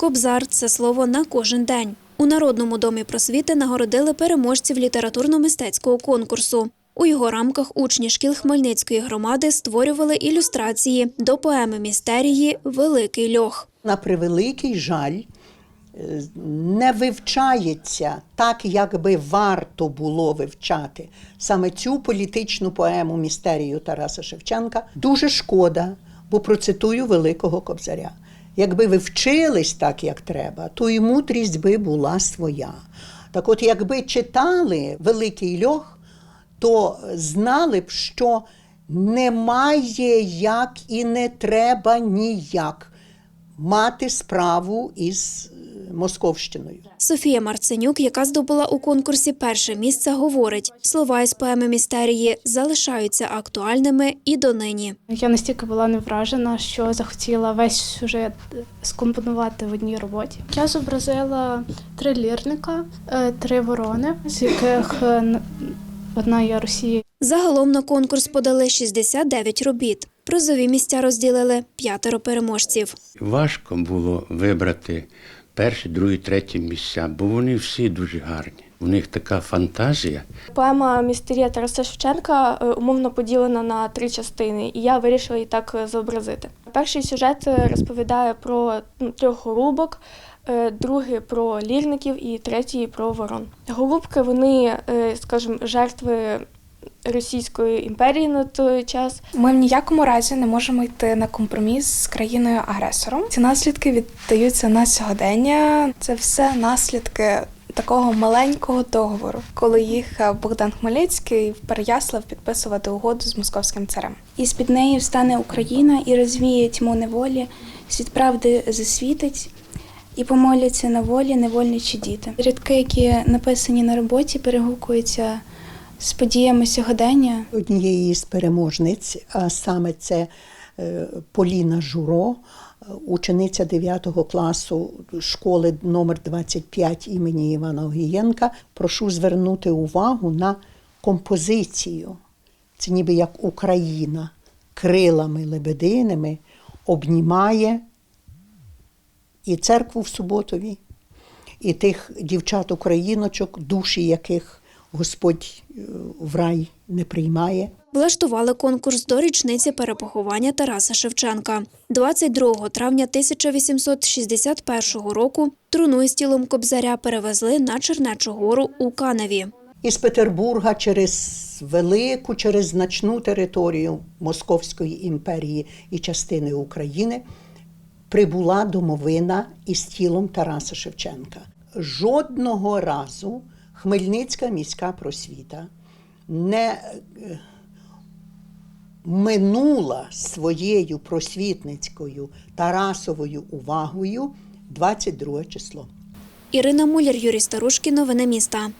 Кобзар це слово на кожен день. У Народному домі просвіти нагородили переможців літературно-мистецького конкурсу. У його рамках учні шкіл Хмельницької громади створювали ілюстрації до поеми містерії Великий льох. на превеликий жаль, е, не вивчається так, як би варто було вивчати саме цю політичну поему містерію Тараса Шевченка. Дуже шкода, бо процитую Великого Кобзаря. Якби ви вчились так, як треба, то і мудрість би була своя. Так от, якби читали Великий льох, то знали б, що немає як і не треба ніяк мати справу із Московщиною. Софія Марценюк, яка здобула у конкурсі перше місце, говорить: слова із поеми містерії залишаються актуальними і донині. Я настільки була не вражена, що захотіла весь сюжет скомпонувати в одній роботі. Я зобразила три лірника, е, три ворони, з яких е, одна є Росії. Загалом на конкурс подали 69 робіт. Призові місця розділили п'ятеро переможців. Важко було вибрати перші, другі, треті місця, бо вони всі дуже гарні. У них така фантазія. Поема Містерія Тараса Шевченка е, умовно поділена на три частини, і я вирішила її так е, зобразити. Перший сюжет е, розповідає про ну, трьох голубок, другий про лірників і третій про ворон. Голубки вони, скажімо, жертви Російської імперії на той час. Ми в ніякому разі не можемо йти на компроміс з країною-агресором. Ці наслідки віддаються на сьогодення. Це все наслідки такого маленького договору, коли їхав Богдан Хмельницький в Переяслав підписувати угоду з московським царем. І з-під неї встане Україна і розвіє тьму неволі, світ правди засвітить, і помоляться на волі невольничі діти. Рядки, які написані на роботі, перегукуються з подіями сьогодення. Однієї з переможниць, а саме це е, Поліна Журо, е, учениця 9 класу школи номер 25 імені Івана Огієнка. Прошу звернути увагу на композицію. Це ніби як Україна крилами лебединими обнімає і церкву в Суботові, і тих дівчат-україночок, душі яких Господь е, в рай не приймає. Влаштували конкурс до річниці перепоховання Тараса Шевченка. 22 травня 1861 року труну із тілом Кобзаря перевезли на Чернечу гору у Каневі. Із Петербурга через велику, через значну територію Московської імперії і частини України прибула домовина із тілом Тараса Шевченка. Жодного разу Хмельницька міська просвіта не е, минула своєю просвітницькою Тарасовою увагою 22 число. Ірина Муляр, Юрій Старушкін. Новини міста.